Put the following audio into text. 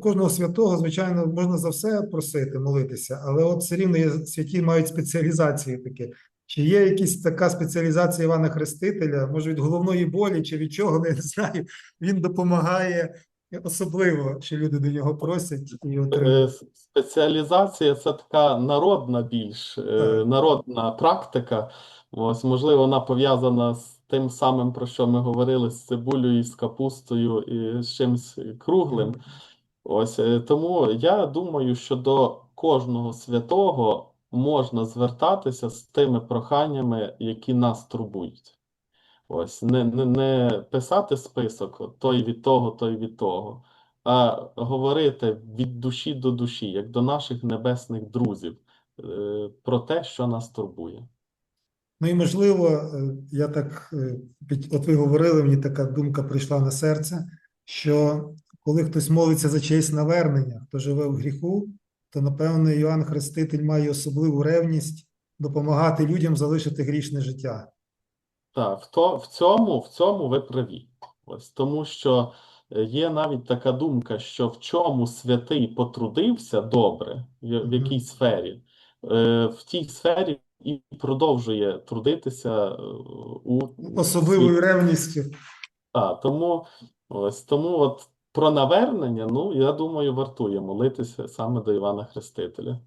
Кожного святого, звичайно, можна за все просити, молитися, але от все рівно є святі мають спеціалізації такі. Чи є якась така спеціалізація Івана Хрестителя, може від головної болі, чи від чого, не знаю. Він допомагає особливо, що люди до нього просять і отримують. Е, Спеціалізація це така народна більш е, Так. народна практика. Ось, можливо, вона пов'язана з тим самим, про що ми говорили, з цибулею, з капустою і з чимось круглим. Ось е, тому я думаю, що до кожного святого можна звертатися з тими проханнями, які нас турбують. Ось не, не, не писати список той від того, той від того, а говорити від душі до душі, як до наших небесних друзів, е, про те, що нас турбує. Ну і можливо, е, я так, от ви говорили, мені така думка прийшла на серце, що коли хтось молиться за честь навернення, хто живе в гріху, то напевно Іоанн Хреститель має особливу ревність допомагати людям залишити грішне життя. Так, в, то, в цьому, в цьому ви праві. Ось, тому що е, є навіть така думка, що в чому святий потрудився добре, в, якій сфері, е, в тій сфері і продовжує трудитися е, у Особливою ревністю. Так, тому ось тому от про навернення, ну я думаю, вартує молитися саме до Івана Хрестителя.